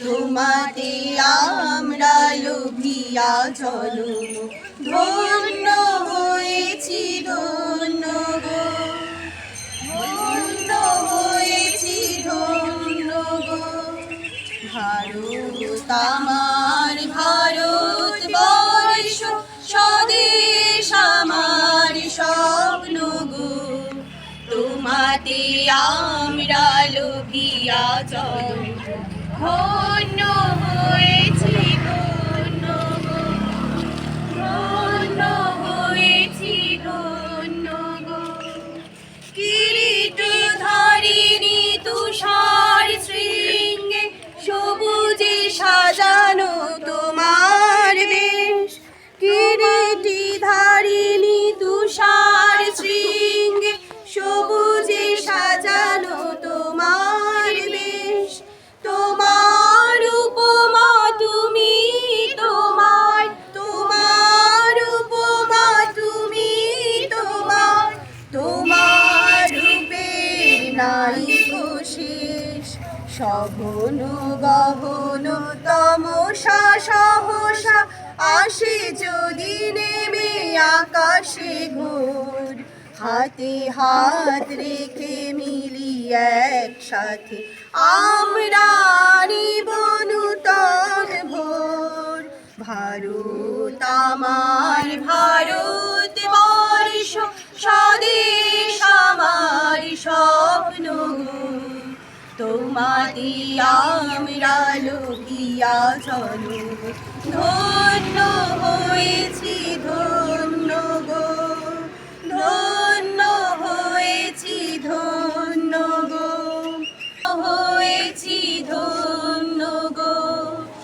তোমাতে আমরা লোভিয়া জনম ধন্য হয়েছি ধন্য গো। ধন্য হয়েছি ধন্য গো। ভারত আমার, ভারত বর্ষ, স্বদেশ আমার স্বপ্ন গো। তোমাতে আমরা লোভিয়া চল ধন্য হয়েছি নাই শেষ সঘন গহন তমসা সহসা, আসে যদি নেমে আকাশে ঘোর। হাতে হাত রেখে মিলি একসাথে আমরা নূতন ভোর। ভারত, আমার ভারত তোমাদি আমরা লোকিয়া চলো ধন্য ধন্য